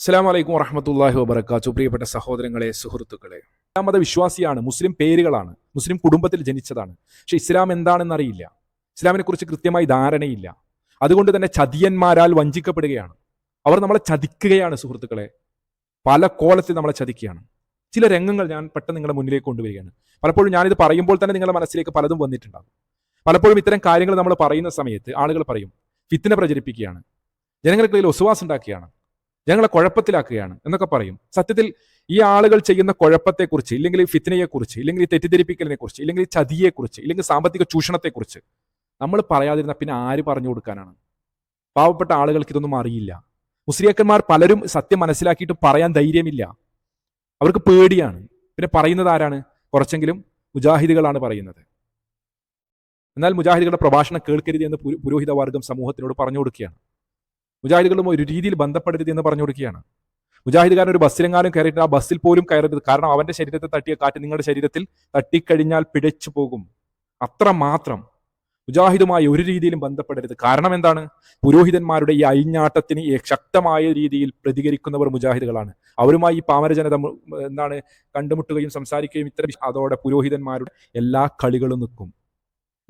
അസ്സാം വലൈക്കും വറഹമത്തല്ലാഹി വബർക്കാത്തു പ്രിയപ്പെട്ട സഹോദരങ്ങളെ സുഹൃത്തുക്കളെ. ഇസ്ലാം മത വിശ്വാസിയാണ് മുസ്ലിം പേരുകളാണ് മുസ്ലിം കുടുംബത്തിൽ ജനിച്ചതാണ്. പക്ഷെ ഇസ്ലാം എന്താണെന്ന് അറിയില്ല ഇസ്ലാമിനെ കുറിച്ച് കൃത്യമായി ധാരണയില്ല. അതുകൊണ്ട് തന്നെ ചതിയന്മാരാൽ വഞ്ചിക്കപ്പെടുകയാണ്. അവർ നമ്മളെ ചതിക്കുകയാണ് സുഹൃത്തുക്കളെ. പല കോലത്തിൽ നമ്മളെ ചതിക്കുകയാണ്. ചില രംഗങ്ങൾ ഞാൻ പെട്ടെന്ന് നിങ്ങളുടെ മുന്നിലേക്ക് കൊണ്ടുവരികയാണ്. പലപ്പോഴും ഞാനിത് പറയുമ്പോൾ തന്നെ നിങ്ങളുടെ മനസ്സിലേക്ക് പലതും വന്നിട്ടുണ്ടാകും. പലപ്പോഴും ഇത്തരം കാര്യങ്ങൾ നമ്മൾ പറയുന്ന സമയത്ത് ആളുകൾ പറയും ഫിത്തിനെ പ്രചരിപ്പിക്കുകയാണ്. ജനങ്ങൾക്കിടയിൽ ഒസുവാസ് ഉണ്ടാക്കുകയാണ്. ജനങ്ങളെ കുഴപ്പത്തിലാക്കുകയാണ് എന്നൊക്കെ പറയും. സത്യത്തിൽ ഈ ആളുകൾ ചെയ്യുന്ന കുഴപ്പത്തെക്കുറിച്ച് ഇല്ലെങ്കിൽ ഈ ഫിത്നയെക്കുറിച്ച് ഇല്ലെങ്കിൽ ഈ തെറ്റിദ്ധരിപ്പിക്കലിനെക്കുറിച്ച് ഇല്ലെങ്കിൽ ഈ ചതിയെക്കുറിച്ച് ഇല്ലെങ്കിൽ സാമ്പത്തിക ചൂഷണത്തെക്കുറിച്ച് നമ്മൾ പറയാതിരുന്ന പിന്നെ ആര് പറഞ്ഞു കൊടുക്കാനാണ്? പാവപ്പെട്ട ആളുകൾക്ക് ഇതൊന്നും അറിയില്ല. മുസ്ലിയാക്കന്മാർ പലരും സത്യം മനസ്സിലാക്കിയിട്ട് പറയാൻ ധൈര്യമില്ല. അവർക്ക് പേടിയാണ്. പിന്നെ പറയുന്നത് ആരാണ്? കുറച്ചെങ്കിലും മുജാഹിദുകളാണ് പറയുന്നത്. എന്നാൽ മുജാഹിദുകളുടെ പ്രഭാഷണം കേൾക്കരുത് എന്ന് പുരോഹിത വർഗം സമൂഹത്തിനോട് പറഞ്ഞു കൊടുക്കുകയാണ്. മുജാഹിദുകളും ഒരു രീതിയിൽ ബന്ധപ്പെടരുത് എന്ന് പറഞ്ഞു കൊടുക്കുകയാണ്. മുജാഹിദുകാരൻ ഒരു ബസ്സിലെങ്ങാനും കയറിയിട്ട് ആ ബസ്സിൽ പോലും കയറരുത്. കാരണം അവന്റെ ശരീരത്തെ തട്ടിയ കാറ്റ് നിങ്ങളുടെ ശരീരത്തിൽ തട്ടിക്കഴിഞ്ഞാൽ പിഴച്ചു പോകും. അത്ര മാത്രം മുജാഹിദുമായി ഒരു രീതിയിലും ബന്ധപ്പെടരുത്. കാരണം എന്താണ്? പുരോഹിതന്മാരുടെ ഈ അയിഞ്ഞാട്ടത്തിന് ശക്തമായ രീതിയിൽ പ്രതികരിക്കുന്നവർ മുജാഹിദുകളാണ്. അവരുമായി ഈ പാമരജനത എന്താണ് കണ്ടുമുട്ടുകയും സംസാരിക്കുകയും ഇത്ര അതോടെ പുരോഹിതന്മാരുടെ എല്ലാ കളികളും നിൽക്കും.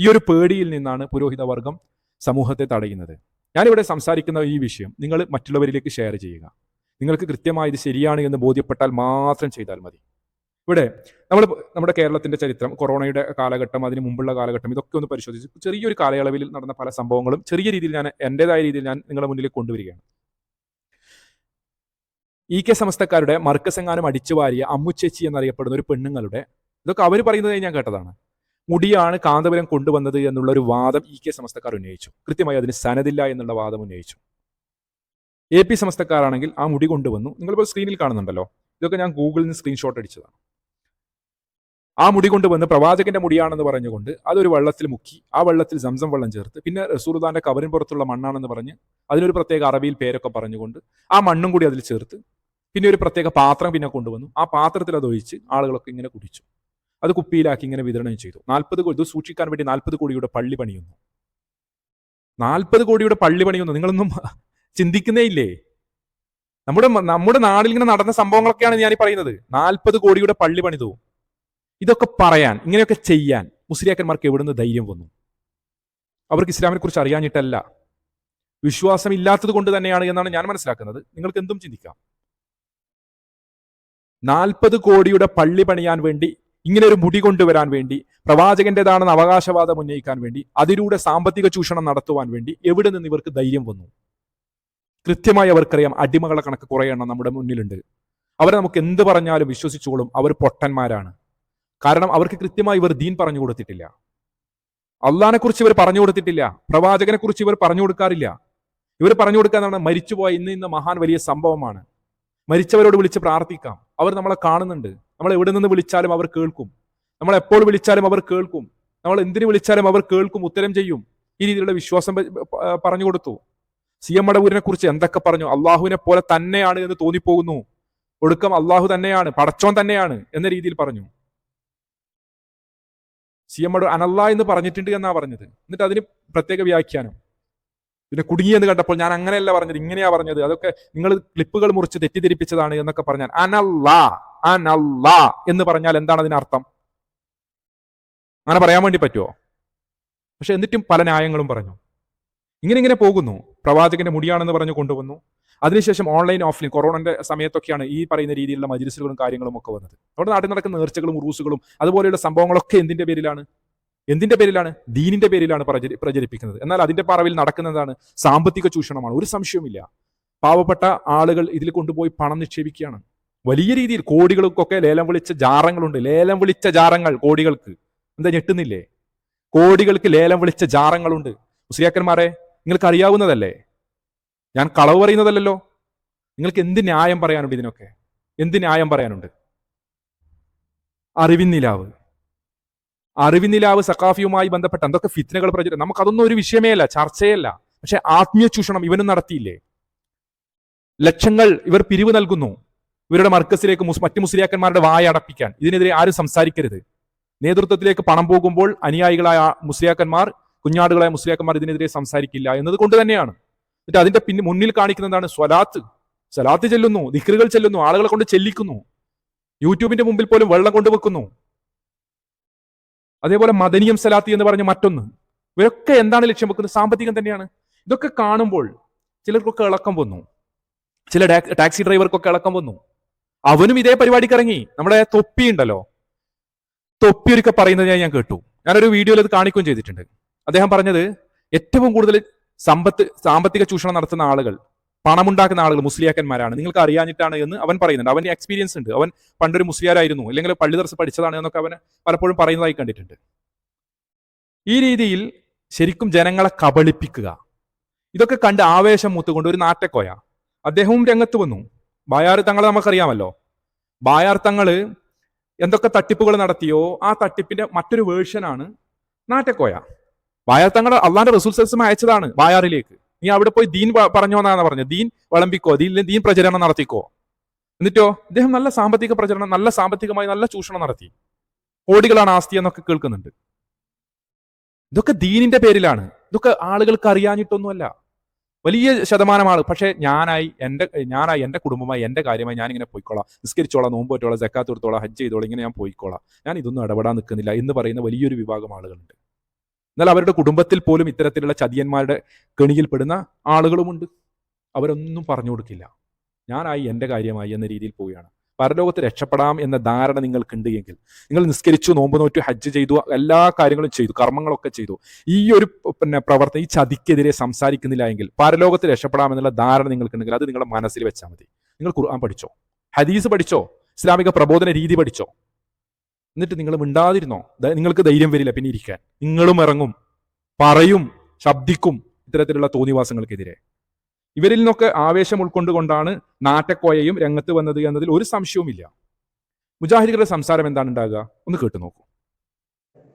ഈ ഒരു പേടിയിൽ നിന്നാണ് പുരോഹിത വർഗം സമൂഹത്തെ തടയുന്നത്. ഞാനിവിടെ സംസാരിക്കുന്ന ഈ വിഷയം നിങ്ങൾ മറ്റുള്ളവരിലേക്ക് ഷെയർ ചെയ്യുക. നിങ്ങൾക്ക് കൃത്യമായി ഇത് ശരിയാണ് എന്ന് ബോധ്യപ്പെട്ടാൽ മാത്രം ചെയ്താൽ മതി. ഇവിടെ നമ്മൾ നമ്മുടെ കേരളത്തിന്റെ ചരിത്രം കൊറോണയുടെ കാലഘട്ടം അതിന് മുമ്പുള്ള കാലഘട്ടം ഇതൊക്കെ ഒന്ന് പരിശോധിച്ച് ചെറിയൊരു കാലയളവിൽ നടന്ന പല സംഭവങ്ങളും ചെറിയ രീതിയിൽ ഞാൻ എന്റെതായ രീതിയിൽ ഞാൻ നിങ്ങളുടെ മുന്നിലേക്ക് കൊണ്ടുവരികയാണ്. ഇ കെ സമസ്തക്കാരുടെ മർക്കസെങ്ങാനും അടിച്ചു വാരിയ അമ്മുച്ചേച്ചി എന്നറിയപ്പെടുന്ന ഒരു പെണ്ണുങ്ങളുടെ ഇതൊക്കെ അവർ പറയുന്നതായി ഞാൻ കേട്ടതാണ്. മുടിയാണ് കാന്തപുരം കൊണ്ടുവന്നത് എന്നുള്ള ഒരു വാദം ഇ കെ സമസ്തക്കാർ ഉന്നയിച്ചു. കൃത്യമായി അതിന് സനദില്ല എന്നുള്ള വാദം ഉന്നയിച്ചു. എ പി സമസ്തക്കാരാണെങ്കിൽ ആ മുടി കൊണ്ടുവന്നു. നിങ്ങളിപ്പോൾ സ്ക്രീനിൽ കാണുന്നുണ്ടല്ലോ. ഇതൊക്കെ ഞാൻ ഗൂഗിളിൽ നിന്ന് സ്ക്രീൻഷോട്ട് അടിച്ചതാണ്. ആ മുടി കൊണ്ടുവന്ന് പ്രവാചകന്റെ മുടിയാണെന്ന് പറഞ്ഞുകൊണ്ട് അതൊരു വെള്ളത്തിൽ മുക്കി ആ വെള്ളത്തിൽ സംസം വെള്ളം ചേർത്ത് പിന്നെ റസൂർദാന്റെ കവറിൻ പുറത്തുള്ള മണ്ണാണെന്ന് പറഞ്ഞ് അതിനൊരു പ്രത്യേക അറബിയിൽ പേരൊക്കെ പറഞ്ഞുകൊണ്ട് ആ മണ്ണും കൂടി അതിൽ ചേർത്ത് പിന്നെ ഒരു പ്രത്യേക പാത്രം പിന്നെ കൊണ്ടുവന്നു. ആ പാത്രത്തിൽ അത് ഒഴിച്ച് ആളുകളൊക്കെ ഇങ്ങനെ കുടിച്ചു. അത് കുപ്പിയിലാക്കി ഇങ്ങനെ വിതരണം ചെയ്തു. നാൽപ്പത് കോടി ഇത് സൂക്ഷിക്കാൻ വേണ്ടി നാൽപ്പത് കോടിയുടെ പള്ളി പണിയുന്നു. നാൽപ്പത് കോടിയുടെ പള്ളി പണിയുന്നു. നിങ്ങളൊന്നും ചിന്തിക്കുന്നേ ഇല്ലേ? നമ്മുടെ നമ്മുടെ നാടിൽ ഇങ്ങനെ നടന്ന സംഭവങ്ങളൊക്കെയാണ് ഞാൻ പറയുന്നത്. നാൽപ്പത് കോടിയുടെ പള്ളി പണിതു. ഇതൊക്കെ പറയാൻ ഇങ്ങനെയൊക്കെ ചെയ്യാൻ മുസ്ലിയാക്കന്മാർക്ക് എവിടുന്ന് ധൈര്യം വന്നു? അവർക്ക് ഇസ്ലാമിനെ കുറിച്ച് അറിയാഞ്ഞിട്ടല്ല. വിശ്വാസം ഇല്ലാത്തത് കൊണ്ട് തന്നെയാണ് എന്നാണ് ഞാൻ മനസ്സിലാക്കുന്നത്. നിങ്ങൾക്ക് എന്തും ചിന്തിക്കാം. നാൽപ്പത് കോടിയുടെ പള്ളി പണിയാൻ വേണ്ടി ഇങ്ങനെ ഒരു മുടി കൊണ്ടുവരാൻ വേണ്ടി പ്രവാചകന്റേതാണെന്ന് അവകാശവാദം ഉന്നയിക്കാൻ വേണ്ടി അതിലൂടെ സാമ്പത്തിക ചൂഷണം നടത്തുവാൻ വേണ്ടി എവിടെ നിന്ന് ഇവർക്ക് ധൈര്യം വന്നു? കൃത്യമായി അവർക്കറിയാം അടിമകളെ കണക്ക് കുറയണം നമ്മുടെ മുന്നിലുണ്ട്. അവരെ നമുക്ക് എന്ത് പറഞ്ഞാലും വിശ്വസിച്ചോളും. അവർ പൊട്ടന്മാരാണ്. കാരണം അവർക്ക് കൃത്യമായി ഇവർ ദീൻ പറഞ്ഞു കൊടുത്തിട്ടില്ല. അള്ളഹാനെ കുറിച്ച് ഇവർ പറഞ്ഞു കൊടുത്തിട്ടില്ല. പ്രവാചകനെ കുറിച്ച് ഇവർ പറഞ്ഞു കൊടുക്കാറില്ല. ഇവർ പറഞ്ഞു കൊടുക്കാന്നാണ് മരിച്ചുപോയ ഇന്ന് ഇന്ന് മഹാൻ വലിയ സംഭവമാണ്. മരിച്ചവരോട് വിളിച്ച് പ്രാർത്ഥിക്കാം. അവർ നമ്മളെ കാണുന്നുണ്ട്. നമ്മൾ എവിടെ നിന്ന് വിളിച്ചാലും അവർ കേൾക്കും. നമ്മൾ എപ്പോൾ വിളിച്ചാലും അവർ കേൾക്കും. നമ്മൾ എന്തിനു വിളിച്ചാലും അവർ കേൾക്കും ഉത്തരം ചെയ്യും. ഈ രീതിയിലുള്ള വിശ്വാസം പറഞ്ഞു കൊടുത്തു. സി എം മടവൂരിനെ കുറിച്ച് എന്തൊക്കെ പറഞ്ഞു? അള്ളാഹുവിനെ പോലെ തന്നെയാണ് എന്ന് തോന്നിപ്പോകുന്നു. ഒടുക്കം അള്ളാഹു തന്നെയാണ് പടച്ചോൻ തന്നെയാണ് എന്ന രീതിയിൽ പറഞ്ഞു. സി എം മടൂർ അനല്ല എന്ന് പറഞ്ഞിട്ടുണ്ട് എന്നാ പറഞ്ഞത്. എന്നിട്ട് അതിന് പ്രത്യേക വ്യാഖ്യാനം. പിന്നെ കുടുങ്ങിയെന്ന് കണ്ടപ്പോൾ ഞാൻ അങ്ങനെയല്ല പറഞ്ഞത് ഇങ്ങനെയാ പറഞ്ഞത്. അതൊക്കെ നിങ്ങൾ ക്ലിപ്പുകൾ മുറിച്ച് തെറ്റിദ്ധരിപ്പിച്ചതാണ് എന്നൊക്കെ പറഞ്ഞാൽ അനല്ലാ. അനല്ലാ എന്ന് പറഞ്ഞാൽ എന്താണ് അതിനർത്ഥം? അങ്ങനെ പറയാൻ വേണ്ടി പറ്റുമോ പക്ഷെ എന്നിട്ടും പല ന്യായങ്ങളും പറഞ്ഞു. ഇങ്ങനെ ഇങ്ങനെ പോകുന്നു. പ്രവാചകന്റെ മുടിയാണെന്ന് പറഞ്ഞു കൊണ്ടുവന്നു. അതിനുശേഷം ഓൺലൈൻ ഓഫ്ലൈൻ കൊറോണന്റെ സമയത്തൊക്കെയാണ് ഈ പറയുന്ന രീതിയിലുള്ള മജിലിസുകളും കാര്യങ്ങളും ഒക്കെ വന്നത്. അവിടെ നാട്ടിൽ നടക്കുന്ന നേർച്ചകളും ഉറൂസുകളും അതുപോലെയുള്ള സംഭവങ്ങളൊക്കെ എന്തിന്റെ പേരിലാണ്? എന്തിന്റെ പേരിലാണ്? ദീനിന്റെ പേരിലാണ് പ്രചരി പ്രചരിപ്പിക്കുന്നത്. എന്നാൽ അതിന്റെ പറവിൽ നടക്കുന്നതാണ് സാമ്പത്തിക ചൂഷണമാണ്. ഒരു സംശയവുമില്ല. പാവപ്പെട്ട ആളുകൾ ഇതിൽ കൊണ്ടുപോയി പണം നിക്ഷേപിക്കുകയാണ്. വലിയ രീതിയിൽ കോടികൾക്കൊക്കെ ലേലം വിളിച്ച ജാറങ്ങളുണ്ട്. ലേലം വിളിച്ച ജാറങ്ങൾ കോടികൾക്ക്. എന്താ ഞെട്ടുന്നില്ലേ? കോടികൾക്ക് ലേലം വിളിച്ച ജാറങ്ങളുണ്ട്. മുസ്ലിയാക്കന്മാരെ നിങ്ങൾക്ക് അറിയാവുന്നതല്ലേ? ഞാൻ കളവ് പറയുന്നതല്ലല്ലോ. നിങ്ങൾക്ക് എന്ത് ന്യായം പറയാനുണ്ട് ഇതിനൊക്കെ? എന്ത് ന്യായം പറയാനുണ്ട്? അറിവിന്നിലാവ് അറിവിന്നിലാവ് സഖാഫിയുമായി ബന്ധപ്പെട്ട എന്തൊക്കെ ഫിത്നകൾ പ്രചരി നമുക്കതൊന്നും ഒരു വിഷയമേ അല്ല ചർച്ചയല്ല. പക്ഷെ ആത്മീയ ചൂഷണം ഇവനും നടത്തിയില്ലേ? ലക്ഷങ്ങൾ ഇവർ പിരിവ് നൽകുന്നു. ഇവരുടെ മർക്കസിലേക്ക് മറ്റു മുസ്ലിയാക്കന്മാരുടെ വായ അടപ്പിക്കാൻ. ഇതിനെതിരെ ആരും സംസാരിക്കരുത്. നേതൃത്വത്തിലേക്ക് പണം പോകുമ്പോൾ അനുയായികളായ മുസ്ലിയാക്കന്മാർ കുഞ്ഞാടുകളായ മുസ്ലിയാക്കന്മാർ ഇതിനെതിരെ സംസാരിക്കില്ല എന്നത് കൊണ്ട് തന്നെയാണ്. എന്നിട്ട് അതിന്റെ പിന്നെ മുന്നിൽ കാണിക്കുന്നതാണ് സ്വലാത്ത്. സ്വലാത്ത് ചെല്ലുന്നു ദിക്റുകൾ ചെല്ലുന്നു ആളുകളെ കൊണ്ട് ചെല്ലിക്കുന്നു. യൂട്യൂബിന്റെ മുമ്പിൽ പോലും വെള്ളം കൊണ്ടുവെക്കുന്നു അതേപോലെ മദനിയം സലാത്തി എന്ന് പറഞ്ഞ മറ്റൊന്ന്. ഇവരൊക്കെ എന്താണ് ലക്ഷ്യം വെക്കുന്നത്? സാമ്പത്തികം തന്നെയാണ്. ഇതൊക്കെ കാണുമ്പോൾ ചിലർക്കൊക്കെ ഇളക്കം വന്നു. ചില ടാക്സി ഡ്രൈവർക്കൊക്കെ ഇളക്കം വന്നു. അവനും ഇതേ പരിപാടിക്ക് ഇറങ്ങി. നമ്മുടെ തൊപ്പി ഉണ്ടല്ലോ. തൊപ്പി ഒരുക്കെ പറയുന്നത് ഞാൻ ഞാൻ കേട്ടു. ഞാനൊരു വീഡിയോയിൽ അത് കാണിക്കുകയും ചെയ്തിട്ടുണ്ട്. അദ്ദേഹം പറഞ്ഞത് ഏറ്റവും കൂടുതൽ സമ്പത്ത് സാമ്പത്തിക ചൂഷണം നടത്തുന്ന ആളുകൾ പണമുണ്ടാക്കുന്ന ആളുകൾ മുസ്ലിയാക്കന്മാരാണ്. നിങ്ങൾക്ക് അറിയാഞ്ഞിട്ടാണ് എന്ന് അവൻ പറയുന്നുണ്ട്. അവന്റെ എക്സ്പീരിയൻസ് ഉണ്ട്. അവൻ പണ്ടൊരു മുസ്ലിയാരായിരുന്നു. അല്ലെങ്കിൽ പള്ളി ദർസ് പഠിച്ചതാണ് എന്നൊക്കെ അവൻ പലപ്പോഴും പറയുന്നതായി കണ്ടിട്ടുണ്ട്. ഈ രീതിയിൽ ശരിക്കും ജനങ്ങളെ കബളിപ്പിക്കുക. ഇതൊക്കെ കണ്ട് ആവേശം മൂത്തുകൊണ്ട് ഒരു നാറ്റക്കോയ. അദ്ദേഹവും രംഗത്ത് വന്നു. ബായാർ തങ്ങളെ നമുക്കറിയാമല്ലോ. ബായാർ തങ്ങൾ എന്തൊക്കെ തട്ടിപ്പുകൾ നടത്തിയോ ആ തട്ടിപ്പിന്റെ മറ്റൊരു വേർഷനാണ് നാറ്റക്കോയ. ബായാർ തങ്ങൾ അള്ളാന്റെ റസൂൽ സൽസം അയച്ചതാണ് ബായാറിലേക്ക്. നീ അവിടെ പോയി ദീൻ പറഞ്ഞോ എന്നാണ് പറഞ്ഞത്. ദീൻ വിളമ്പിക്കോ ദീൻ ദീൻ പ്രചരണം നടത്തിക്കോ. എന്നിട്ടോ അദ്ദേഹം നല്ല സാമ്പത്തിക പ്രചരണം നല്ല സാമ്പത്തികമായി നല്ല ചൂഷണം നടത്തി. കോടികളാണ് ആസ്തി എന്നൊക്കെ കേൾക്കുന്നുണ്ട്. ഇതൊക്കെ ദീനിന്റെ പേരിലാണ്. ഇതൊക്കെ ആളുകൾക്ക് അറിയാഞ്ഞിട്ടൊന്നുമല്ല. വലിയ ശതമാനം ആൾ പക്ഷേ ഞാനായി എന്റെ ഞാനായി എന്റെ കുടുംബമായി എന്റെ കാര്യമായി ഞാനിങ്ങനെ പോയിക്കോളാം. നിസ്കരിച്ചോളാം നോമ്പ് പറ്റോളാം ജക്കാത്ത് കൊടുത്തോളാം ഹജ്ജ് ചെയ്തോളാം ഇങ്ങനെ ഞാൻ പോയിക്കോളാം. ഞാൻ ഇതൊന്നും ഇടപെടാൻ നിൽക്കുന്നില്ല എന്ന് പറയുന്ന വലിയൊരു വിഭാഗം ആളുകളുണ്ട്. എന്നാൽ അവരുടെ കുടുംബത്തിൽ പോലും ഇത്തരത്തിലുള്ള ചതിയന്മാരുടെ കെണിയിൽപ്പെടുന്ന ആളുകളുമുണ്ട്. അവരൊന്നും പറഞ്ഞു കൊടുക്കില്ല. ഞാനായി എന്റെ കാര്യമായി എന്ന രീതിയിൽ പോവുകയാണ്. പരലോകത്ത് രക്ഷപ്പെടാം എന്ന ധാരണ നിങ്ങൾക്കുണ്ട് എങ്കിൽ നിങ്ങൾ നിസ്കരിച്ചു നോമ്പ് നോറ്റു ഹജ്ജ് ചെയ്തു എല്ലാ കാര്യങ്ങളും ചെയ്തു കർമ്മങ്ങളൊക്കെ ചെയ്തു ഈ ഒരു പിന്നെ പ്രവർത്തനം ഈ ചതിക്കെതിരെ സംസാരിക്കുന്നില്ല എങ്കിൽ പരലോകത്ത് രക്ഷപ്പെടാം എന്നുള്ള ധാരണ നിങ്ങൾക്കുണ്ടെങ്കിൽ അത് നിങ്ങളുടെ മനസ്സിൽ വെച്ചാൽ മതി. നിങ്ങൾ ഖുർആൻ പഠിച്ചോ? ഹദീസ് പഠിച്ചോ? ഇസ്ലാമിക പ്രബോധന രീതി പഠിച്ചോ? എന്നിട്ട് നിങ്ങൾ മിണ്ടാതിരുന്നോ? നിങ്ങൾക്ക് ധൈര്യം വരില്ല പിന്നെ ഇരിക്കാൻ. നിങ്ങളും ഇറങ്ങും പറയും ശബ്ദിക്കും ഇത്തരത്തിലുള്ള തോന്നിവാസങ്ങൾക്കെതിരെ. ഇവരിൽ നിന്നൊക്കെ ആവേശം ഉൾക്കൊണ്ടുകൊണ്ടാണ് നാട്ടക്കോയയും രംഗത്ത് വന്നത് എന്നതിൽ ഒരു സംശയവുമില്ല. മുജാഹിദികളുടെ സംസാരം എന്താണ് ഉണ്ടാകുക ഒന്ന് കേട്ടു നോക്കൂ.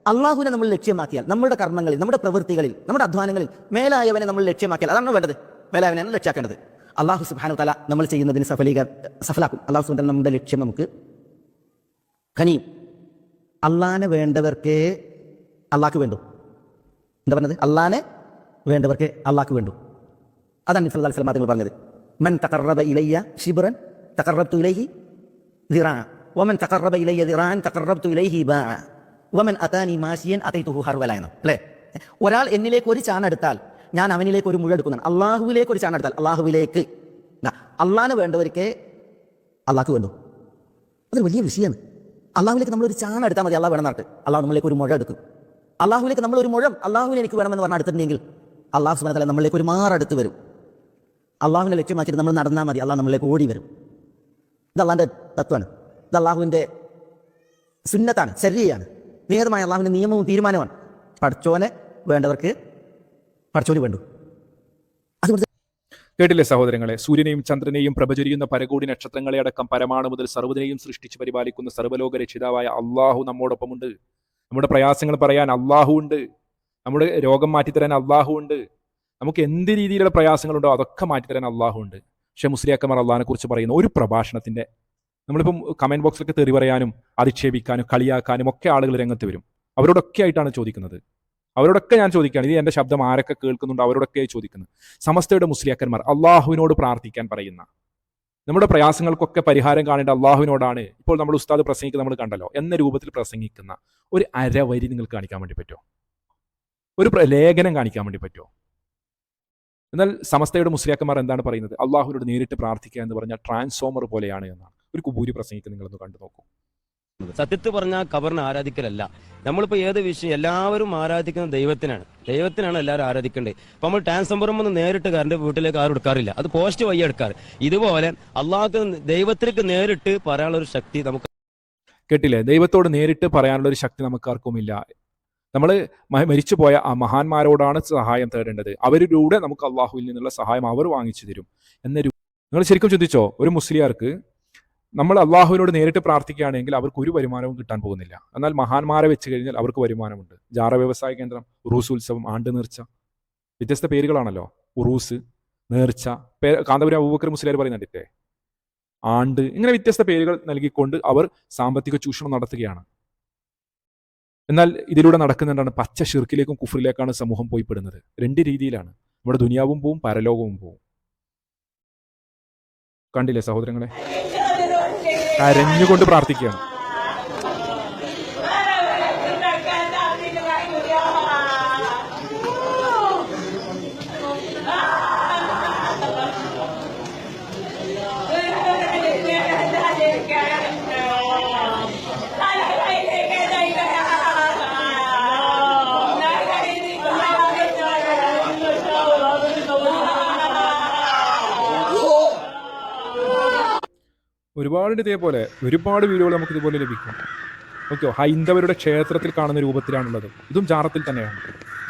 അള്ളാഹുവിനെ നമ്മൾ ലക്ഷ്യമാക്കിയാൽ നമ്മുടെ കർമ്മങ്ങളിൽ നമ്മുടെ പ്രവൃത്തികളിൽ നമ്മുടെ അധ്വാനങ്ങളിൽ മേലായവനെ നമ്മൾ ലക്ഷ്യമാക്കിയാൽ അതാണ് വേണ്ടത്. മേലായവനെയാണ് ലക്ഷ്യാക്കേണ്ടത് അള്ളാഹു സുബാനു തല നമ്മൾ ചെയ്യുന്നതിന് സഫലീക സഫലാക്കും. അള്ളാഹു സുബാൻ നമ്മുടെ ലക്ഷ്യം നമുക്ക് ഖനിയും അള്ളാനെ വേണ്ടവർക്കേ അള്ളാഹ്ക്ക് വേണ്ടു. എന്താ പറഞ്ഞത്? അള്ളാനെ വേണ്ടവർക്ക് അള്ളാഹ്ക്ക് വേണ്ടു. അതാണ് അലൈഹി വസല്ലം തങ്ങൾ പറഞ്ഞത്. മൻ തകർറബ ഇലയ്യ ഷിബ്രൻ തകർറബ്തു ഇലൈഹി ദിറാ. വമൻ തകർറബ ഇലയ്യ ദിറാൻ തകർറബ്തു ഇലൈഹി ബാ. വമൻ അതാനി മാസിയൻ അതൈതുഹു ഹർവല എന്ന്. അല്ലേ? ഒരാൾ എന്നിലേക്ക് ഒരു ചാൻ എടുത്താൽ ഞാൻ അവനിലേക്ക് ഒരു മുഴ എടുക്കുന്നതാണ് അള്ളാഹുവിലേക്ക് ഒരു ചാൻ എടുത്താൽ അള്ളാഹുവിലേക്ക് അള്ളാഹിന് വേണ്ടവർക്ക് അള്ളാഹ്ക്ക് വേണ്ടു. അതൊരു വലിയ വിഷയമാണ്. അള്ളാഹുവിലേക്ക് നമ്മൾ ഒരു ചാണ എടുത്താൽ മതി അള്ളാഹ് വേണം എന്നിട്ട് അള്ളാഹു നമ്മളിലേക്ക് ഒരു മുഴ എടുക്കും. അള്ളാഹുലേക്ക് നമ്മൾ ഒരു മുഴം അള്ളാഹുവിനെ എനിക്ക് വേണമെന്ന് പറഞ്ഞാൽ അടുത്തിട്ടുണ്ടെങ്കിൽ അള്ളാഹു സുബാന തല നമ്മളിലേക്ക് ഒരു മാറടുത്ത് വരും. അള്ളാഹുവിനെ ലക്ഷ്യമാക്കിയിട്ട് നമ്മൾ നടന്നാൽ മതി. അള്ളാഹ് നമ്മളിലേക്ക് ഓടി വരും. ഇത് അള്ളാഹിന്റെ തത്വമാണ്. ഇത് അള്ളാഹുവിന്റെ സുന്നത്താണ് ശരീരയാണ് നിയതമായ അള്ളാഹുവിന്റെ നിയമവും തീരുമാനമാണ് പഠിച്ചോനെ വേണ്ടവർക്ക് പഠിച്ചോന് വേണ്ടു. കേട്ടില്ലേ സഹോദരങ്ങളെ? സൂര്യനെയും ചന്ദ്രനെയും പ്രഭചരിയുന്ന പരകോടി നക്ഷത്രങ്ങളെ അടക്കം പരമാണു മുതൽ സർവതിനെയും സൃഷ്ടിച്ച് പരിപാലിക്കുന്ന സർവലോക രക്ഷിതാവായ അള്ളാഹു നമ്മോടൊപ്പമുണ്ട്. നമ്മുടെ പ്രയാസങ്ങൾ പറയാൻ അള്ളാഹു ഉണ്ട്. നമ്മുടെ രോഗം മാറ്റിത്തരാൻ അള്ളാഹു ഉണ്ട്. നമുക്ക് എന്ത് രീതിയിലുള്ള പ്രയാസങ്ങളുണ്ടോ അതൊക്കെ മാറ്റിത്തരാൻ അള്ളാഹു ഉണ്ട്. പക്ഷെ മുസ്ലിയാക്കമാർ അള്ളാഹിനെ കുറിച്ച് പറയുന്ന ഒരു പ്രഭാഷണത്തിന്റെ നമ്മളിപ്പം കമന്റ് ബോക്സിലൊക്കെ തെറി പറയാനും അധിക്ഷേപിക്കാനും കളിയാക്കാനും ഒക്കെ ആളുകൾ രംഗത്ത് വരും. അവരോടൊക്കെ ആയിട്ടാണ് ചോദിക്കുന്നത്. അവരോടൊക്കെ ഞാൻ ചോദിക്കുകയാണ് ഇത് എന്റെ ശബ്ദം ആരൊക്കെ കേൾക്കുന്നുണ്ടോ അവരോടൊക്കെ ചോദിക്കുന്നത്. സമസ്തയുടെ മുസ്ലിയാക്കന്മാർ അള്ളാഹുവിനോട് പ്രാർത്ഥിക്കാൻ പറയുന്ന നമ്മുടെ പ്രയാസങ്ങൾക്കൊക്കെ പരിഹാരം കാണേണ്ട അള്ളാഹുവിനോടാണ് ഇപ്പോൾ നമ്മൾ ഉസ്താദ് പ്രസംഗിക്കുന്നത് നമ്മൾ കണ്ടല്ലോ. എന്ന രൂപത്തിൽ പ്രസംഗിക്കുന്ന ഒരു അരവരി നിങ്ങൾക്ക് കാണിക്കാൻ വേണ്ടി പറ്റുമോ? ഒരു ലേഖനം കാണിക്കാൻ വേണ്ടി പറ്റുമോ? എന്നാൽ സമസ്തയുടെ മുസ്ലിയാക്കന്മാർ എന്താണ് പറയുന്നത്? അള്ളാഹുവിനോട് നേരിട്ട് പ്രാർത്ഥിക്കുക എന്ന് പറഞ്ഞാൽ ട്രാൻസ്ഫോമർ പോലെയാണ് എന്നാണ്. ഒരു കുബൂരി പ്രസംഗിക്കുന്നത് നിങ്ങളൊന്ന് കണ്ടു നോക്കൂ. സത്യത്തിൽ പറഞ്ഞാൽ കബറിനെ ആരാധിക്കലല്ല. നമ്മളിപ്പോൾ ഏത് വിഷയം എല്ലാവരും ആരാധിക്കുന്ന ദൈവത്തിനാണ്. ദൈവത്തിനാണ് എല്ലാവരും ആരാധിക്കേണ്ടത് അപ്പോൾ നമ്മൾ ട്രാൻസ്ഫോമറും നിന്ന് നേരിട്ട് കറണ്ട് വീട്ടിലേക്ക് ആരും എടുക്കാറില്ല. അത് പോസ്റ്റ് വഴി എടുക്കാറ്. ഇതുപോലെ അള്ളാഹ് ദൈവത്തിലേക്ക് നേരിട്ട് പറയാനുള്ള ഒരു ശക്തി നമുക്ക് കേട്ടില്ലേ? ദൈവത്തോട് നേരിട്ട് പറയാനുള്ള ഒരു ശക്തി നമുക്കാർക്കുമില്ല. നമ്മൾ മരിച്ചുപോയ ആ മഹാന്മാരോടാണ് സഹായം തേടേണ്ടത്. അവരിലൂടെ നമുക്ക് അള്ളാഹുവിൽ നിന്നുള്ള സഹായം അവർ വാങ്ങിച്ചു തരും. എന്നൊരു നിങ്ങൾ ശരിക്കും ചിന്തിച്ചോ? ഒരു മുസ്ലിയാർക്ക് നമ്മൾ അള്ളാഹുവിനോട് നേരിട്ട് പ്രാർത്ഥിക്കുകയാണെങ്കിൽ അവർക്ക് ഒരു വരുമാനവും കിട്ടാൻ പോകുന്നില്ല. എന്നാൽ മഹാന്മാരെ വെച്ച് കഴിഞ്ഞാൽ അവർക്ക് വരുമാനമുണ്ട്. ജാറ വ്യവസായ കേന്ദ്രം ഉറൂസ് ഉത്സവം ആണ്ട് നേർച്ച. വ്യത്യസ്ത പേരുകളാണല്ലോ. ഉറൂസ് നേർച്ച. പേ കാന്തപുരം അബൂബക്കർ മുസ്ലിയാർ പറയുന്നുണ്ടില്ലേ ആണ്ട്. ഇങ്ങനെ വ്യത്യസ്ത പേരുകൾ നൽകിക്കൊണ്ട് അവർ സാമ്പത്തിക ചൂഷണം നടത്തുകയാണ്. എന്നാൽ ഇതിലൂടെ നടക്കുന്നുണ്ടാണ് പച്ച ഷിർക്കിലേക്കും കുഫറിലേക്കാണ് സമൂഹം പോയിപ്പെടുന്നത്. രണ്ട് രീതിയിലാണ്. നമ്മുടെ ദുനിയാവും പോവും പരലോകവും പോവും. കണ്ടില്ലേ സഹോദരങ്ങളെ? കരഞ്ഞുകൊണ്ട് പ്രാർത്ഥിക്കുകയാണ്. ഒരുപാട് ഇതേപോലെ. ഒരുപാട് വീഡിയോകൾ നമുക്ക് ഇതുപോലെ ലഭിക്കും. ഓക്കെ ഹൈന്ദവരുടെ ക്ഷേത്രത്തിൽ കാണുന്ന രൂപത്തിലാണുള്ളത്. ഇതും ജാറത്തിൽ തന്നെയാണ്.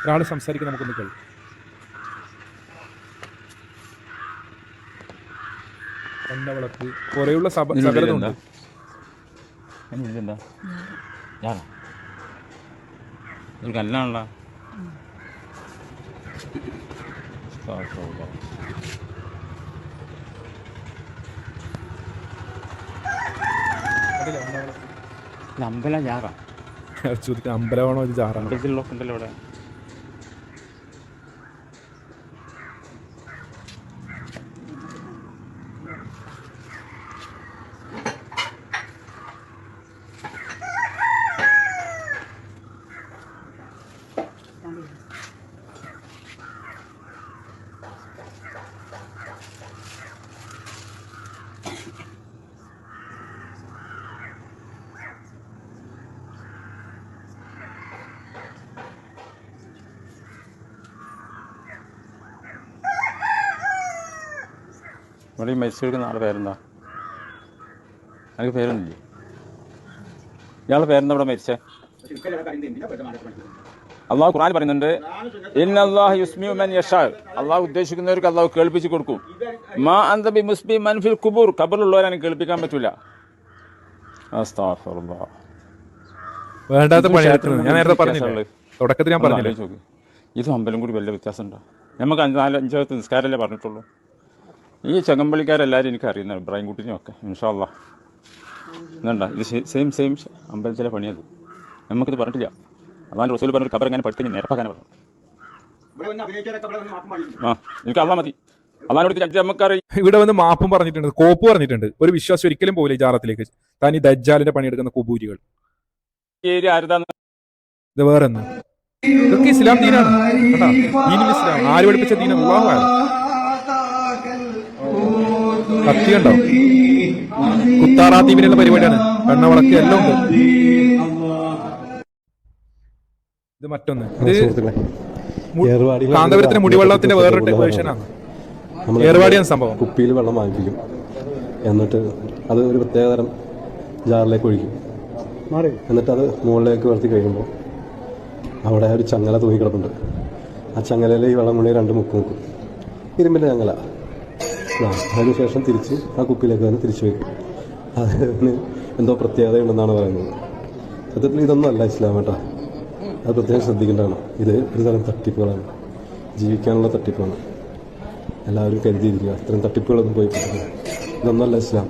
ഒരാൾ സംസാരിക്കുന്ന നമുക്കൊന്ന് കേൾക്കാം. എണ്ണവിളക്ക് കുറേയുള്ള സഭ സകലതുണ്ട് കല്ലാണല്ലോ അമ്പലം ഞാറാ ചോദിക്കാം അമ്പലമാണോ ഇത് ജാറാണോ. അമ്പലത്തിലൊക്കെ ഉണ്ടല്ലോ ഇവിടെ ഇവിടെ ഈ മരിച്ചെടുക്കുന്ന ആളുടെ പേരെന്താ? എനിക്ക് പേരൊന്നുമില്ലേ. ഇയാളുടെ പേരെന്താ ഇവിടെ മരിച്ചേ? അള്ളാഹു ഖുറാൻ പറയുന്നുണ്ട് ഇന്ന അല്ലാഹു യുസ്മിഉ മൻ യശാ അള്ളാഹു ഉദ്ദേശിക്കുന്നവർക്ക് അള്ളാഹു കേൾപ്പിച്ച് കൊടുക്കും. മാ അന്ത ബി മുസ്ബി മൻ ഫിൽ കുബൂർ ഖബറുള്ളവരാണ് കേൾപ്പിക്കാൻ പറ്റൂല. വേണ്ടാത്ത ഞാൻ നേരത്തെ പറഞ്ഞില്ലേ? തുടക്കത്തിൽ ഞാൻ പറഞ്ഞില്ലേ. ഇതും അമ്പലം കൂടി വലിയ വ്യത്യാസമുണ്ടോ? നമുക്ക് അഞ്ച് നാല് അഞ്ചാമത്തെ നിസ്കാരമല്ലേ പറഞ്ഞിട്ടുള്ളൂ? ഈ ചങ്ങമ്പള്ളിക്കാരെല്ലാവരും എനിക്ക് അറിയുന്ന ഇബ്രാഹിം കുട്ടിനെയും ഒക്കെ ഇൻഷാല്ല എന്നുണ്ട ഇത് സെയിം സെയിം അമ്പലത്തിലെ പണിയത് നമുക്കിത് പറഞ്ഞിട്ടില്ല. അതാണ് റസൂൽ പറഞ്ഞൊരു ഖബർ എങ്ങനെ പഠിത്തം നിരപ്പാക്കാൻ പറഞ്ഞു. ആ എനിക്ക് അള്ളാ മതി. ഇവിടെ വന്ന് മാപ്പും പറഞ്ഞിട്ടുണ്ട് കോപ്പ് പറഞ്ഞിട്ടുണ്ട്. ഒരു വിശ്വാസം ഒരിക്കലും പോകില്ല ഈ ജാറത്തിലേക്ക്. താൻ ഈ ദജ്ജാലിന്റെ പണിയെടുക്കുന്ന കുബൂരികൾ. ഇത് വേറെന്ന് ഇതൊക്കെ ഇസ്ലാം ദീനാണ്. കേട്ടാ? ദീനുൽ ഇസ്ലാം. ആര് പഠിപ്പിച്ച ദീനാണ്? അള്ളാഹുവാണ് കത്തി കുത്താറാ കുത്താറാത്തീപിനുള്ള പരിപാടിയാണ്. എണ്ണവിളക്ക് എല്ലാം ഉണ്ട്. ഇത് മറ്റൊന്ന്. ഇത് കാന്തപുരത്തിന്റെ മുടിവെള്ളത്തിന്റെ വേറൊരു വേർഷനാണ് ഏർവാടിയാണ് സംഭവം. കുപ്പിയിൽ വെള്ളം വാങ്ങിപ്പിക്കും. എന്നിട്ട് അത് ഒരു പ്രത്യേകതരം ജാറിലേക്ക് ഒഴിക്കും. എന്നിട്ട് അത് മുകളിലേക്ക് വളർത്തി കഴിയുമ്പോൾ അവിടെ ഒരു ചങ്ങല തൂങ്ങിക്കിടപ്പുണ്ട് ആ ചങ്ങലയിൽ ഈ വെള്ളം കൊണ്ടുപോയി രണ്ട് മുക്ക് മുക്കും ഇരുമ്പിന്റെ ചങ്ങല. അതിനുശേഷം തിരിച്ച് ആ കുപ്പിയിലേക്ക് തന്നെ തിരിച്ചു വയ്ക്കും. അതിന് എന്തോ പ്രത്യേകതയുണ്ടെന്നാണ് പറയുന്നത്. സത്യത്തിൽ ഇതൊന്നും അല്ല ഇസ്ലാം കേട്ടോ. അത് പ്രത്യേകം ശ്രദ്ധിക്കേണ്ടതാണ്. ഇത് ഒരു തരം തട്ടിപ്പുകളാണ്. ജീവിക്കാനുള്ള തട്ടിപ്പാണ്. എല്ലാവരും കരുതിയിരിക്കുക. അത്തരം തട്ടിപ്പുകളൊന്നും പോയി ഇതൊന്നല്ല ഇസ്ലാം.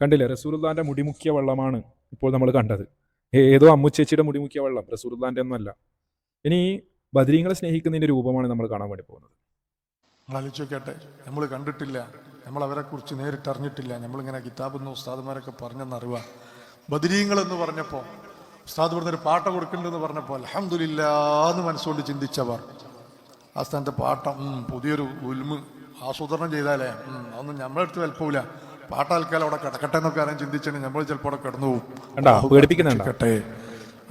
കണ്ടില്ലേ? റസൂലുള്ളാന്റെ മുടിമുക്കിയ വെള്ളമാണ് ഇപ്പോൾ നമ്മൾ കണ്ടത്. ഏതോ അമ്മുച്ചേച്ചിയുടെ മുടിമുക്കിയ വെള്ളം. റസൂലുള്ളാന്റെ ഒന്നുമല്ല ഇനി ബദരീങ്ങളെ സ്നേഹിക്കുന്നതിന്റെ രൂപമാണ് നമ്മൾ കാണാൻ വേണ്ടി പോകുന്നത്. ആലോചിക്കട്ടെ നമ്മൾ കണ്ടിട്ടില്ല. നമ്മൾ അവരെ കുറിച്ച് നേരിട്ട് അറിഞ്ഞിട്ടില്ല. നമ്മളിങ്ങനെ കിതാബെന്ന് ഉസ്താദുമാരൊക്കെ പറഞ്ഞെന്ന് അറിവാ ബദരീങ്ങൾ എന്ന് പറഞ്ഞപ്പോൾ ഉസ്താദ് പറഞ്ഞൊരു പാട്ട കൊടുക്കുന്നുണ്ടെന്ന് പറഞ്ഞപ്പോൾ അലഹമില്ലാന്ന് മനസ്സുകൊണ്ട് ചിന്തിച്ചവർ ആ സ്ഥാനത്തെ പാട്ടം പുതിയൊരു ഉൽമ് ആസൂത്രണം ചെയ്താലേ അതൊന്നും നമ്മളെടുത്ത് വലുപ്പമില്ല പാട്ടാൽക്കാലം അവിടെ കിടക്കട്ടെ എന്നൊക്കെ ആരും ചിന്തിച്ചു നമ്മൾ ചിലപ്പോൾ അവിടെ കിടന്നു പോകും. പേടിപ്പിക്കുന്നുണ്ടോ?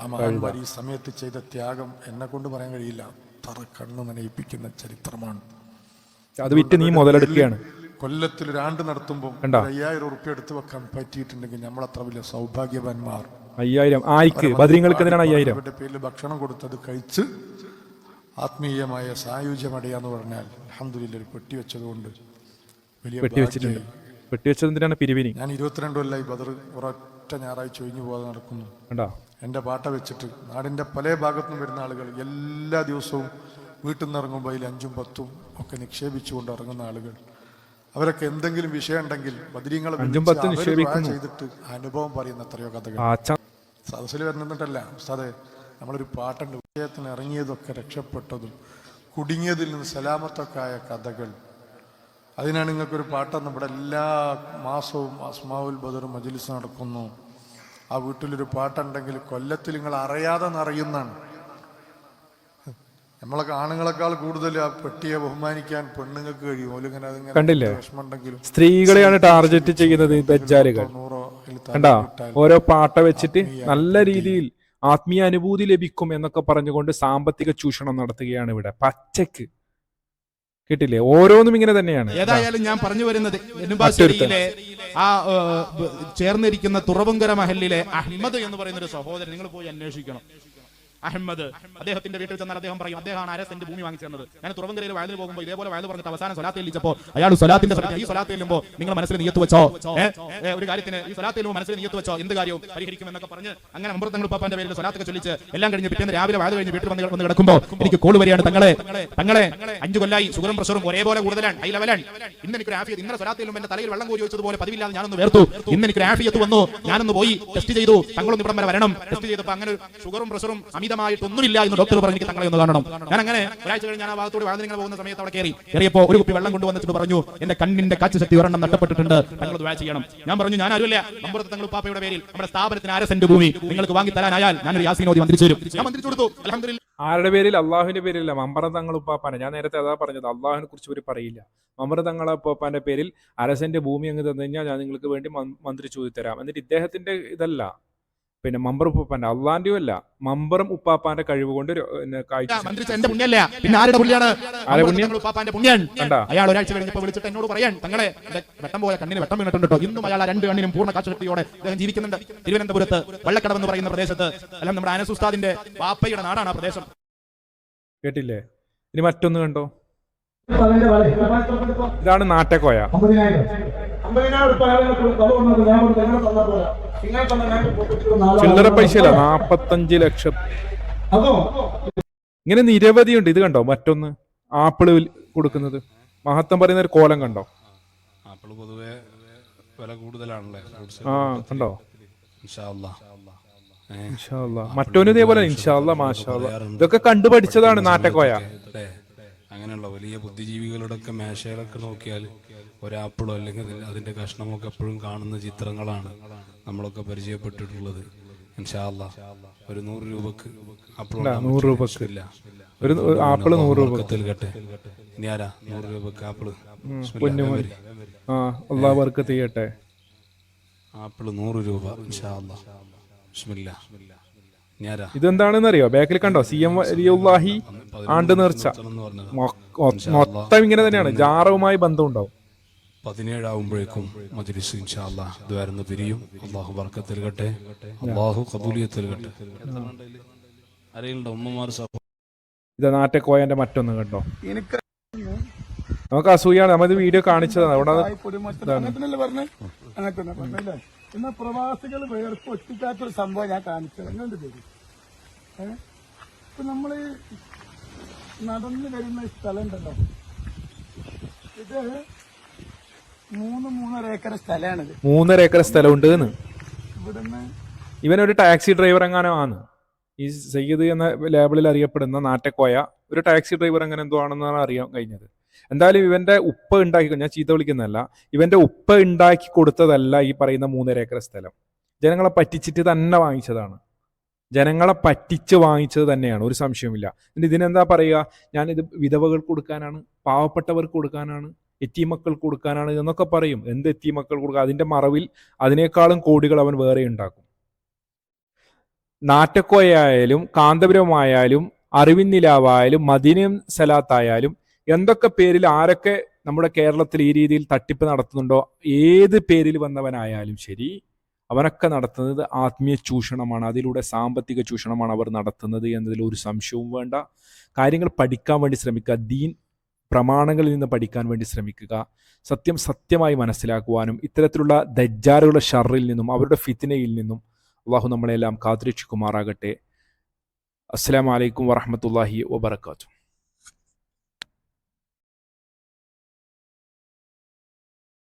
ആ മഹാന്മാർ ഈ സമയത്ത് ചെയ്ത ത്യാഗം എന്നെ കൊണ്ട് പറയാൻ കഴിയില്ല. തറ കണ്ണു നനയിപ്പിക്കുന്ന ചരിത്രമാണ്. അത് വിറ്റ് നീ മുതലെടുക്കുകയാണ്. കൊല്ലത്തിൽ ഒരാണ്ട് നടത്തുമ്പോൾ? അയ്യായിരം ഉറുപ്പ്യ എടുത്തു വെക്കാൻ പറ്റിയിട്ടുണ്ടെങ്കിൽ നമ്മൾ അത്ര വലിയ സൗഭാഗ്യവാന്മാർ. അയ്യായിരം. ആയിക്ക് ബദ്രീങ്ങൾക്ക് എന്തിനാണ് അയ്യായിരം? അവരുടെ പേരിൽ ഭക്ഷണം കൊടുത്തത് കഴിച്ച് ആത്മീയമായ സായുജ്യം അടയാന്ന് പറഞ്ഞാൽ അഹമ്മദില്ല ഒരു പെട്ടി വെച്ചതുകൊണ്ട് വലിയ പെട്ടി വെച്ചിട്ടുണ്ട്. ഭാഗ്യമായി. പെട്ടി വെച്ചത് എന്തിനാണ് പിരിവിനി? ഞാൻ ഇരുപത്തിരണ്ട് കൊല്ലായി ബദർ ഒരൊറ്റ ഞായറാഴ്ച ഒഴിഞ്ഞു പോകാതെ നടക്കുന്നു. കണ്ടോ? എന്റെ പാട്ട വെച്ചിട്ട് നാടിന്റെ പല ഭാഗത്തുനിന്നും വരുന്ന ആളുകൾ എല്ലാ ദിവസവും വീട്ടിൽ നിന്ന് ഇറങ്ങുമ്പോൾ അതിൽ അഞ്ചും പത്തും ഒക്കെ നിക്ഷേപിച്ചുകൊണ്ട് ഇറങ്ങുന്ന ആളുകൾ. അവരൊക്കെ എന്തെങ്കിലും വിഷയം ഉണ്ടെങ്കിൽ ബദരീങ്ങളെ ചെയ്തിട്ട് അനുഭവം പറയുന്ന എത്രയോ കഥകൾ. സദസ്സിൽ വരുന്നിട്ടല്ല ഉസ്താദെ നമ്മളൊരു പാട്ടുണ്ട്. വിഷയത്തിന് ഇറങ്ങിയതൊക്കെ രക്ഷപ്പെട്ടതും കുടുങ്ങിയതിൽ നിന്ന് സലാമത്തൊക്കെ ആയ കഥകൾ. അതിനാണ് നിങ്ങൾക്കൊരു പാട്ട് നമ്മുടെ എല്ലാ മാസവും അസ്മാവുൽ ബദർ മജിലിസ് നടക്കുന്നു. ആ വീട്ടിലൊരു പാട്ടുണ്ടെങ്കിൽ കൊല്ലത്തിൽ നിങ്ങൾ അറിയാതെ നിറയുന്നതാണ്. നമ്മളെ ആണുങ്ങളെക്കാൾ കൂടുതൽ ആ പെട്ടിയെ ബഹുമാനിക്കാൻ പെണ്ണുങ്ങൾക്ക് കഴിയും. ഓലിങ്ങനെ അതിങ്ങനെ കണ്ടില്ലേ? വിഷമമുണ്ടെങ്കിലും സ്ത്രീകളെയാണ് ടാർഗറ്റ് ചെയ്യുന്നത് കണ്ടാ? ഓരോ പാട്ട വെച്ചിട്ട് നല്ല രീതിയിൽ ആത്മീയ അനുഭൂതി ലഭിക്കും എന്നൊക്കെ പറഞ്ഞുകൊണ്ട് സാമ്പത്തിക ചൂഷണം നടത്തുകയാണ് ഇവിടെ. പച്ചക്ക് കേട്ടില്ലേ? ഓരോന്നും ഇങ്ങനെ തന്നെയാണ്. ഏതായാലും ഞാൻ പറഞ്ഞു വരുന്നത് നെടുമ്പാശ്ശേരിയിലെ ആ ചേർന്നിരിക്കുന്ന തുറവുങ്കര മഹലിലെ അഹമ്മദ് എന്ന് പറയുന്ന ഒരു സഹോദരൻ. നിങ്ങൾ പോയി അന്വേഷിക്കണം. അഹമ്മദ്. അദ്ദേഹത്തിന്റെ വീട്ടിൽ ചെന്നാൽ അദ്ദേഹം പറയും അദ്ദേഹമാണ് അര സെന്റ് ഭൂമി വാങ്ങിച്ചു തന്നത്? ഞാൻ തുറവങ്കരയിൽ വയലിൽ പോകുമ്പോൾ ഇതേപോലെ വയൽ പറഞ്ഞിട്ട് അവസാനം സ്വലാത്തിൽ ഇരിച്ചപ്പോൾ അയാൾ സ്വലാത്തിന്റെ സമയത്ത് ഈ സ്വലാത്തിൽ ഇല്ലുമ്പോൾ നിങ്ങൾ മനസ്സിൽ നിയത്ത് വെച്ചോ? ഒരു കാര്യത്തിന് ഈ സ്വലാത്തിൽ മനസ്സിൽ നിയത്ത് വെച്ചോ? എന്ത് കാര്യവും പരിഹരിക്കുമെന്നൊക്കെ പറഞ്ഞ് അങ്ങനെ അമൃതങ്ങൾ പാപ്പാന്റെ പേരിൽ സ്വലാത്തൊക്കെ ചൊല്ലിച്ച് എല്ലാം കഴിഞ്ഞ് പിറ്റേന്ന് രാവിലെ വയൽ കഴിഞ്ഞ് വീട്ടിൽ വന്ന് കിടക്കുമ്പോൾ എനിക്ക് കോൾ വരികയാണ്. തങ്ങളെ തങ്ങളെ അഞ്ചു കൊല്ലായി ഷുഗറും പ്രഷറും ഒരേപോലെ കൂടുതലാണ്. ഹൈ ലെവലാണ് ഇന്ന് എനിക്ക് ആഫിയത്ത്. ഇന്നലെ സ്വലാത്തിലും എന്റെ തലയിൽ വെള്ളം കോരി വെച്ചതുപോലെ പതിവില്ലാതെ ഞാനൊന്ന് വേർത്തു. ഇന്ന് എനിക്ക് ആഫിയത്ത് വന്നു. ഞാനൊന്ന് പോയി ടെസ്റ്റ് ചെയ്തു. തങ്ങളൊന്ന് ഇവിടം വരെ വരണം. ടെസ്റ്റ് ചെയ്തപ്പോൾ അങ്ങനെ ഷുഗറും പ്രഷറും അമിതമായിട്ടൊന്നുമില്ല എന്ന് ഡോക്ടർ പറഞ്ഞു എനിക്ക് തങ്ങളെ ഒന്ന് കാണണം. ഞാൻ അങ്ങനെ ഒരാഴ്ച കഴിഞ്ഞ് ഞാൻ ആ ഭാഗത്തോട് വാഹനങ്ങൾ പോകുന്ന സമയത്ത് അവിടെ കയറി. കയറിയപ്പോൾ ഒരു കുപ്പി വെള്ളം കൊണ്ടുവന്നിട്ട് പറഞ്ഞു എന്റെ കണ്ണിന്റെ കാഴ്ച ശക്തി ഒരെണ്ണം നഷ്ടപ്പെട്ടിട്ടുണ്ട്. തങ്ങൾ ദ്വാ ചെയ്യണം. ഞാൻ പറഞ്ഞു ഞാൻ ആരുമില്ല. നമ്പറത്ത് തങ്ങൾ ഉപ്പാപ്പയുടെ പേരിൽ നമ്മുടെ സ്ഥാപനത്തിന് അര സെന്റ് ഭൂമി നിങ്ങൾക്ക് വാങ്ങി തരാനായാൽ ഞാനൊരു യാസിനോദി മന്ത്രിച്ചു തരും. ഞാൻ മന്ത്രിച്ചു കൊടുത്തു. ആരുടെ പേരിൽ? അള്ളാഹുവിന്റെ അല്ല മമ്പറ തങ്ങൾ ഉപ്പാപ്പാനെ. ഞാൻ നേരത്തെ അതാ പറഞ്ഞത്. അള്ളാഹുവിനെ കുറിച്ച് ഒരു പറയില്ല. മമ്പറ തങ്ങളെ ഉപ്പാപ്പാന്റെ പേരിൽ അരസന്റെ ഭൂമി അങ്ങ് തന്നു കഴിഞ്ഞാൽ ഞാൻ നിങ്ങൾക്ക് വേണ്ടി മന്ത്രി ചോദിത്തരാം തരാം എന്നിട്ട് ഇദ്ദേഹത്തിന്റെ ഇതല്ല. പിന്നെ മമ്പർ ഉപ്പാപ്പാന്റെ അള്ളാന്റെയും അല്ല മമ്പറും ഉപ്പാപ്പാന്റെ കഴിവ് കൊണ്ട് അയാൾ ഒരാഴ്ച കഴിഞ്ഞപ്പോൾ വിളിച്ചിട്ട് എന്നോട് പറയാൻ തങ്ങളെ വെട്ടം പോയ കണ്ണിന് വെട്ടം വീണിട്ടുണ്ട് ഇന്നും അയാൾ ആ രണ്ട് കണ്ണിനും പൂർണ കാഴ്ചശക്തിയോടെ അദ്ദേഹം ജീവിക്കുന്നുണ്ട്. തിരുവനന്തപുരത്ത് വെള്ളക്കടവ് എന്ന് പറയുന്ന പ്രദേശത്ത്. അല്ല നമ്മുടെ അനസ് ഉസ്താദിന്റെ വാപ്പയുടെ നാടാണ് ആ പ്രദേശം. കേട്ടില്ലേ? ഇനി മറ്റൊന്ന് കണ്ടോ? ഇതാണ് നാട്ടക്കോയ. ചില്ലറ പൈസയില്ല നാപ്പത്തഞ്ച് ലക്ഷം. ഇങ്ങനെ നിരവധിയുണ്ട്. ഇത് കണ്ടോ? മറ്റൊന്ന് ആപ്പിൾ കൊടുക്കുന്നത്. മഹത്വം പറയുന്ന ഒരു കോലം കണ്ടോ? ആപ്പിൾ പൊതുവെ വില കൂടുതലാണല്ലേ? ആ കണ്ടോ? ഇതേപോലെ ഇൻഷാല്ല മാഷാല്ല ഇതൊക്കെ കണ്ടുപഠിച്ചതാണ് നാട്ടക്കോയ? അങ്ങനെയുള്ള വലിയ ബുദ്ധിജീവികളുടെയൊക്കെ മേശകളൊക്കെ നോക്കിയാൽ ഒരാപ്പിളോ അല്ലെങ്കിൽ അതിന്റെ- അതിന്റെ കഷ്ണമൊക്കെ എപ്പോഴും കാണുന്ന ചിത്രങ്ങളാണ് നമ്മളൊക്കെ പരിചയപ്പെട്ടിട്ടുള്ളത്. ഒരു നൂറ് രൂപക്ക് നൂറ്? രൂപക്ക്. ഇല്ല. ഒരു ആപ്പിൾ നൂറ് രൂപ കട്ടെ ഇനി ആരാ നൂറ് രൂപക്ക് ആപ്പിൾ തീയട്ടെ. അള്ളാഹ് വർക്ക് ചെയ്യട്ടെ ആപ്പിൾ നൂറ് രൂപ ഇൻഷാ അല്ലാ. ബിസ്മില്ലാ. ഇനി ആരാ ഇതെന്താണെന്ന് അറിയോ ബാക്കിൽ കണ്ടോ സി എം വലിയുല്ലാഹി ആണ്ട് നേർച്ച. മൊത്തം ഇങ്ങനെ തന്നെയാണ്. ജാറവുമായി ബന്ധമുണ്ടാവും. പതിനേഴാവുമ്പോഴേക്കും മജ്ലിസ് ഇൻഷാ അല്ലാഹ് ദ്വാരന്ന് പിരിയും. അള്ളാഹു ബർക്കത്ത് നൽകട്ടെ അള്ളാഹു കബൂലിയത്ത് നൽകട്ടെ ആരെയുണ്ടോ ഉമ്മമാർ സഹോ ഇത് നാട്ടക്കോയന്റെ മറ്റൊന്ന് കണ്ടോ നമുക്ക് അസൂയാണ് നമ്മത് വീഡിയോ കാണിച്ചതാണ്. അവിടെ എന്നാ പ്രവാസികൾ വേർപ്പ് ഒറ്റിക്കാത്തൊരു സംഭവം ഞാൻ കാണിച്ചത്. എങ്ങനെ പേര് ഏഹ് ഇപ്പൊ നമ്മൾ നടന്നു വരുന്ന സ്ഥലം ഉണ്ടല്ലോ ഇത് മൂന്ന് മൂന്നര ഏക്കർ സ്ഥലമാണിത്. മൂന്നര ഏക്കർ സ്ഥലമുണ്ട് എന്ന് ഇവിടുന്ന് ഇവനൊരു ടാക്സി ഡ്രൈവർ എങ്ങാനോ ആണ്. ഈ സയ്യിദ് എന്ന ലേബിളിൽ അറിയപ്പെടുന്ന നാട്ടക്കോയ ഒരു ടാക്സി ഡ്രൈവർ അങ്ങനെ എന്തോ ആണെന്നാണ് അറിയാൻ കഴിഞ്ഞത്. എന്തായാലും ഇവന്റെ ഉപ്പ ഉണ്ടാക്കി ഞാൻ ചീത്ത വിളിക്കുന്നതല്ല ഇവന്റെ ഉപ്പ ഉണ്ടാക്കി കൊടുത്തതല്ല ഈ പറയുന്ന മൂന്നര ഏക്കർ സ്ഥലം. ജനങ്ങളെ പറ്റിച്ചിട്ട് തന്നെ വാങ്ങിച്ചതാണ്. ജനങ്ങളെ പറ്റിച്ച് വാങ്ങിച്ചത് തന്നെയാണ് ഒരു സംശയവുമില്ല. എന്നിട്ട് ഇതിനെന്താ പറയുക? ഞാനിത് വിധവകൾക്ക് കൊടുക്കാനാണ് പാവപ്പെട്ടവർക്ക് കൊടുക്കാനാണ് എത്തിമക്കൾക്ക് കൊടുക്കാനാണ് എന്നൊക്കെ പറയും. എന്ത് എത്തിമക്കൾ കൊടുക്കുക അതിന്റെ മറവിൽ അതിനേക്കാളും കോടികൾ അവൻ വേറെ ഉണ്ടാക്കും. നാറ്റക്കോയായാലും കാന്തപുരമായാലും അറിവിന്നിലാവായാലും മദീനം സലാത്തായാലും എന്തൊക്കെ പേരിൽ ആരൊക്കെ നമ്മുടെ കേരളത്തിൽ ഈ രീതിയിൽ തട്ടിപ്പ് നടത്തുന്നുണ്ടോ ഏത് പേരിൽ വന്നവനായാലും ശരി അവനൊക്കെ നടത്തുന്നത് ആത്മീയ ചൂഷണമാണ്. അതിലൂടെ സാമ്പത്തിക ചൂഷണമാണ് അവർ നടത്തുന്നത് എന്നതിൽ ഒരു സംശയവും വേണ്ട. കാര്യങ്ങൾ പഠിക്കാൻ വേണ്ടി ശ്രമിക്കുക. ദീൻ പ്രമാണങ്ങളിൽ നിന്ന് പഠിക്കാൻ വേണ്ടി ശ്രമിക്കുക. സത്യം സത്യമായി മനസ്സിലാക്കുവാനും ഇത്തരത്തിലുള്ള ദജ്ജാറുകളുടെ ഷറിൽ നിന്നും അവരുടെ ഫിത്തിനയിൽ നിന്നും അള്ളാഹു നമ്മളെല്ലാം കുമാറാകട്ടെ അസ്സാം വലൈക്കും വറഹമത്തല്ലാഹി വബർക്കാത്തു